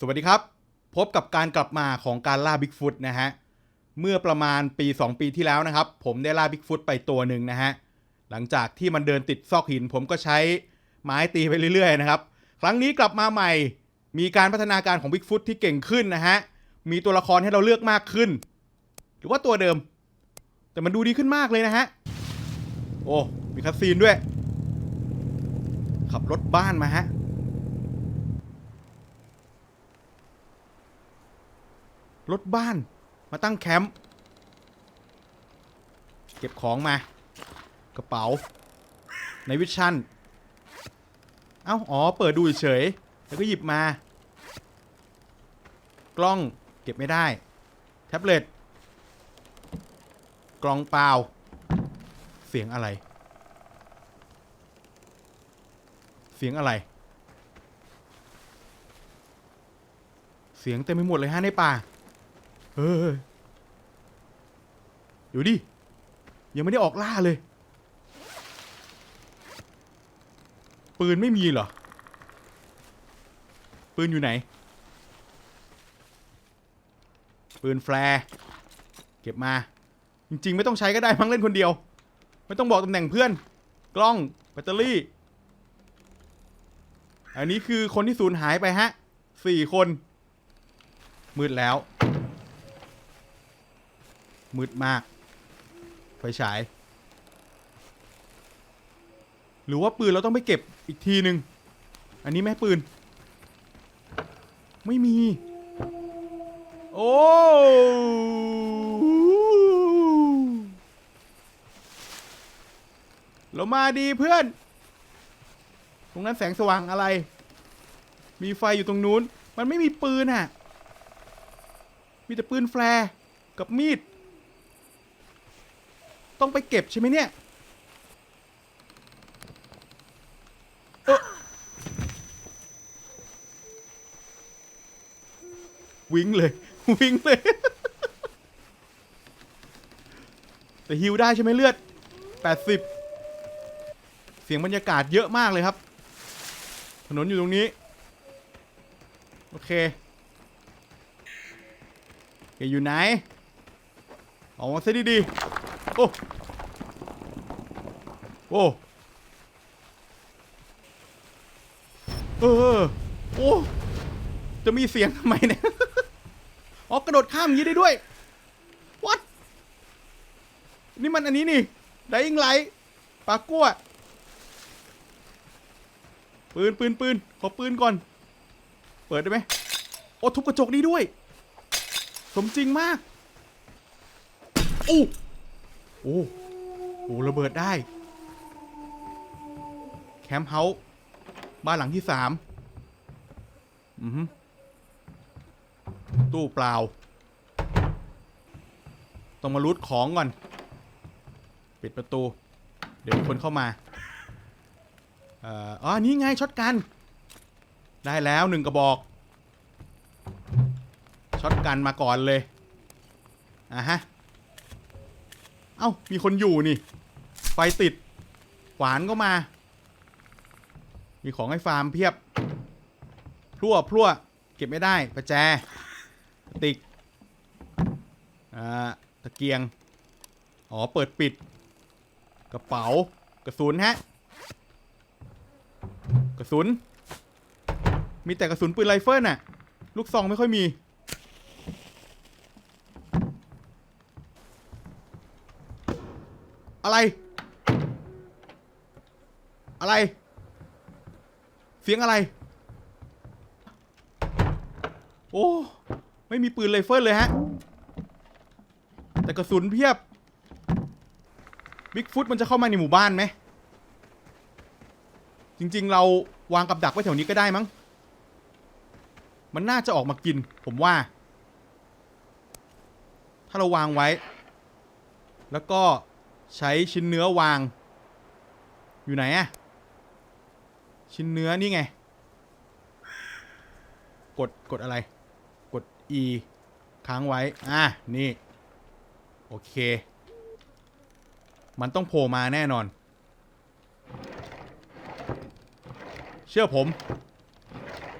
สวัสดีครับ พบกับการกลับมาของการล่าบิ๊กฟุตนะฮะ เมื่อประมาณปี 2 ปีที่แล้วนะครับ ผมได้ล่าบิ๊กฟุตไปตัวหนึ่งนะฮะ หลังจากที่มันเดินติดซอกหิน ผมก็ใช้ไม้ตีไปเรื่อยๆนะครับ ครั้งนี้กลับมาใหม่ มีการพัฒนาการของบิ๊กฟุตที่เก่งขึ้นนะฮะ มีตัวละครให้เราเลือกมากขึ้น หรือว่าตัวเดิม แต่มันดูดีขึ้นมากเลยนะฮะ โอ้ มีคัสซีนด้วย ขับรถบ้านมาฮะ รถบ้าน มาตั้งแคมป์ เก็บของมา กระเป๋า ในวิชั่น เอ้า อ๋อ เปิดดูเฉย แล้วก็หยิบมา กล้อง เก็บไม่ได้ แท็บเล็ต กล่องเปล่า เสียงอะไร เสียงอะไรเสียงเต็มไปหมดเลยฮะในป่า เฮ้ยเดี๋ยวดิ ยังไม่ได้ออกล่าเลย ปืนไม่มีเหรอ ปืนอยู่ไหน ปืนแฟร์เก็บมา จริง ๆ ไม่ต้องใช้ก็ได้มั้งเล่นคนเดียว ไม่ต้องบอกตำแหน่งเพื่อน กล้องแบตเตอรี่ อันนี้คือคนที่สูญหายไปฮะสี่คน มืดแล้ว มืดมาก ไฟฉาย หรือว่าปืนเราต้องไปเก็บอีกทีหนึ่งอันนี้แม่ปืน ไม่มี โอ้เรามาดีเพื่อน ตรงนั้นแสงสว่างอะไร มีไฟอยู่ตรงนู้น มันไม่มีปืนอะ มีแต่ปืนแฟร์กับมีด ต้องไปเก็บใช่ไหมเนี่ยเอ้อวิ่งเลย วิ่งเลย แต่ฮิวได้ใช่ไหมเลือด 80 เสียงบรรยากาศเยอะมากเลยครับ ถนนอยู่ตรงนี้ โอเคแกอยู่ไหน ออกมาซะดีๆ โอ้ โอ้เออโอ้จะมีเสียงทำไมเนี่ยอ๋อกระโดดข้ามอย่างนี้ได้ด้วย what นี่มันอันนี้นี่ไดอิงไลท์ปากกั้วปืนปืนปืนขอปืนก่อน เปิดได้ไหมโอ้ทุบกระจกนี้ด้วย สมจริงมากโอ้โอ้โอ้ระเบิดได้ แคมป์เฮาส์บ้านหลังที่สามอือตู้เปล่า ต้องมารูดของก่อน ปิดประตู เดี๋ยวมีคนเข้ามาเอ่ออ๋อ นี่ไงช็อตกัน ได้แล้วหนึ่งกระบอก ช็อตกันมาก่อนเลย อะฮะ เอ้า มีคนอยู่นี่ ไฟติด ขวานก็มา มีของให้ฟาร์มเพียบพลั่วพลั่วเก็บไม่ได้ประแจติกอ่าตะเกียง อ๋อ เปิดปิด กระเป๋ากระสุนฮะ กระสุน มีแต่กระสุนปืนไรเฟิลน่ะ ลูกซองไม่ค่อยมี อะไร อะไร เสียงอะไร โอ้ ไม่มีปืนไรเฟิลเลยฮะ แต่กระสุนเพียบ บิ๊กฟุตมันจะเข้ามาในหมู่บ้านไหม จริง ๆ เราวางกับดักไว้แถวนี้ก็ได้มั้ง มันน่าจะออกมากิน ผมว่า ถ้าเราวางไว้ แล้วก็ใช้ชิ้นเนื้อวาง อยู่ไหนอะ ชิ้นเนื้อนี่ไง กดกดอะไร กด E ค้างไว้ อะ นี่ โอเค มันต้องโผล่มาแน่นอน เชื่อผม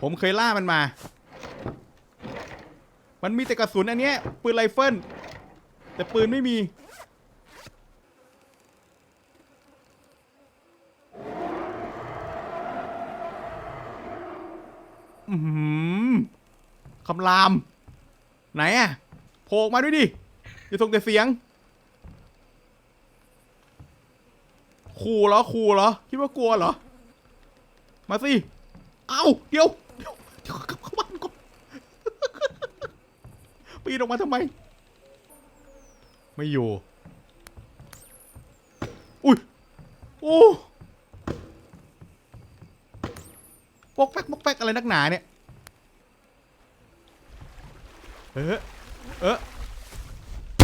ผมเคยล่ามันมา มันมีแต่กระสุนอันเนี้ยปืนไรเฟิลแต่ปืนไม่มี อือหือ คำราม ไหนอะโผล่ออกมาด้วยดิอย่าส่งแต่เสียงขู่เหรอขู่เหรอ คิดว่ากลัวเหรอ มาสิ เอ้า เดี๋ยวเดี๋ยวเดี๋ยวเข้าบ้านก่อนปีนออกมาทำไม ไม่อยู่ อุ้ย โอ้ปกแป๊กปกแป๊กอะไรนักหนาเนี่ย เออเออ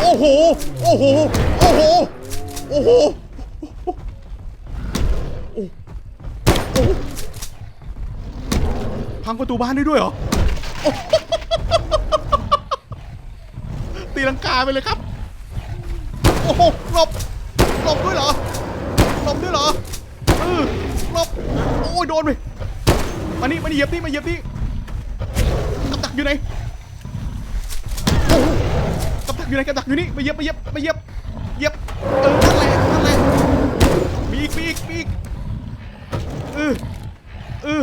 โอ้โห โอ้โห โอ้โห โอ้โหโอโอพังประตูบ้านได้ด้วยเหรอ ตีลังกาไปเลยครับ โอ้โห หลบ หลบด้วยเหรอ หลบด้วยเหรอเออหลบ โอ้ยโดนไปมานี่มานี่เหยียบนี่มาเหยียบนี่กับดักอยู่ไหน อยู่ไหนกับดักอยู่นี่มาเยียบมาเยียบมาเยียบเยียบเออนั่นแหละนั่นแหละมีอีกมีอีกมีอีกเออเออ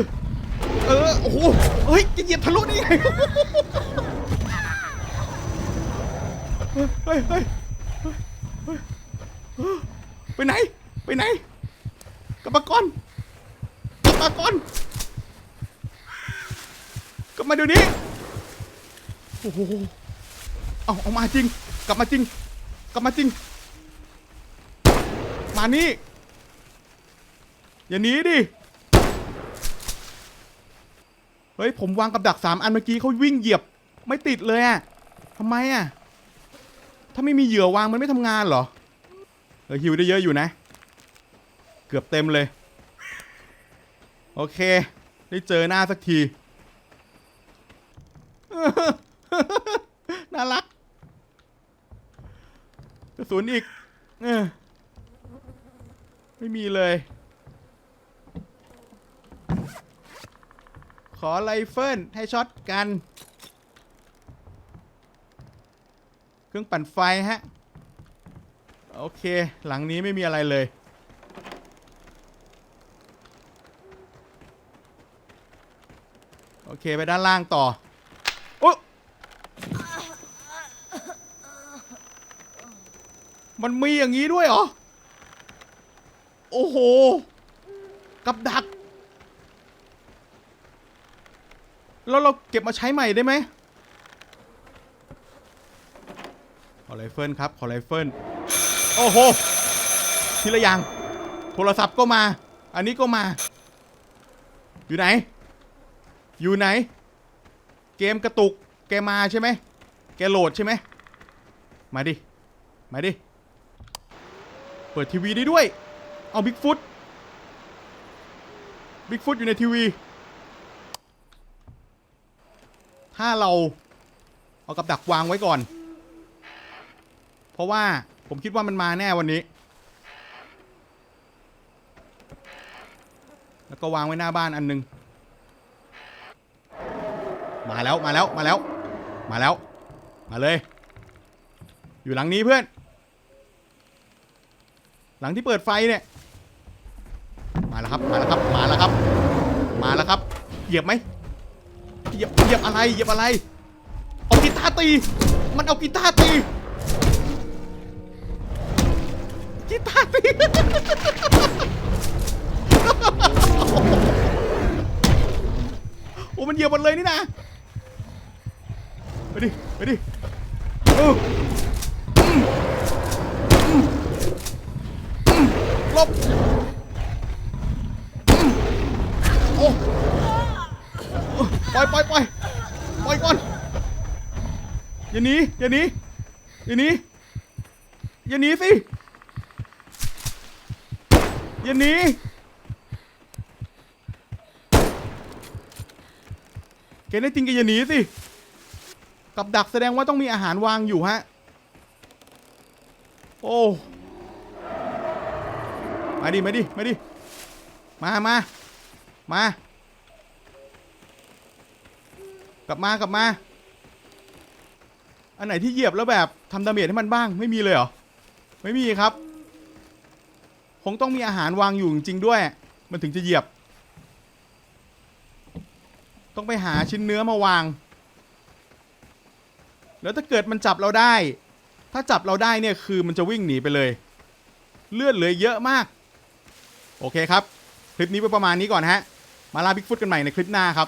เออโอ้โหเฮ้ยจะเหยียบทะลุได้ไงเฮ้ยเฮ้ยเฮ้ยเฮ้ยไปไหนไปไหนกับมากอนกับมากอนกลับมาเดี๋ยวนี้โอ้โห เอาเอามาจริง กลับมาจริง กลับมาจริง มานี่ อย่าหนีดิ เฮ้ย ผมวางกับดักสามอันเมื่อกี้เขาวิ่งเหยียบ ไม่ติดเลยอะทำไมอะถ้าไม่มีเหยื่อวางมันไม่ทำงานเหรอเออฮิวได้เยอะอยู่นะ เกือบเต็มเลย โอเค ได้เจอหน้าสักที น่ารัก กระสุนอีกเออไม่มีเลย ขอไรเฟิลให้ช็อตกัน เครื่องปั่นไฟฮะ โอเค หลังนี้ไม่มีอะไรเลย โอเค ไปด้านล่างต่อ โอ้ มันมีอย่างนี้ด้วยเหรอ โอ้โห กับดัก แล้วเราเก็บมาใช้ใหม่ได้ไหม ขอไรเฟิลครับ ขอไรเฟิล โอ้โห ทีละอย่าง โทรศัพท์ก็มา อันนี้ก็มา อยู่ไหน อยู่ไหน เกมกระตุก แกมาใช่ไหม แกโหลดใช่ไหม มาดิ มาดิ ปิดทีวีได้ด้วย เอาบิ๊กฟุตบิ๊กฟุตอยู่ในทีวี ถ้าเราเอากับดักวางไว้ก่อน เพราะว่าผมคิดว่ามันมาแน่วันนี้ แล้วก็วางไว้หน้าบ้านอันหนึง มาแล้วมาแล้วมาแล้ว มาแล้ว มาเลย อยู่หลังนี้เพื่อน หลังที่เปิดไฟเนี่ย มาแล้วครับ มาแล้วครับ มาแล้วครับ มาแล้วครับ เหยียบไหมเหยียบ เหยียบอะไร เหยียบอะไร เอากีตาร์ตี มันเอากีตาร์ตี กีตาร์ตี โอ้มันเหยียบหมดเลยนี่นะ ไปดิ ไปดิเออมอืมอืม หลบโอ้ปล่อยปล่อยปล่อยปล่อยก่อนอย่าหนีอย่าหนีอย่าหนีอย่าหนีสิอย่าหนีแกแน่จริงแกอย่าหนีสิกับดักแสดงว่าต้องมีอาหารวางอยู่ฮะ โอ้ มาดิ มาดิ มาดิ มามา มา กลับมากลับมา อันไหนที่เหยียบแล้วแบบทำดาเมจให้มันบ้างไม่มีเลยเหรอ ไม่มีครับ คงต้องมีอาหารวางอยู่จริงๆด้วย มันถึงจะเหยียบ ต้องไปหาชิ้นเนื้อมาวาง แล้วถ้าเกิดมันจับเราได้ ถ้าจับเราได้เนี่ยคือมันจะวิ่งหนีไปเลยเลือดเหลือเยอะมาก โอเคครับ คลิปนี้ไปประมาณนี้ก่อนฮะ มาลาบิ๊กฟุตกันใหม่ในคลิปหน้าครับ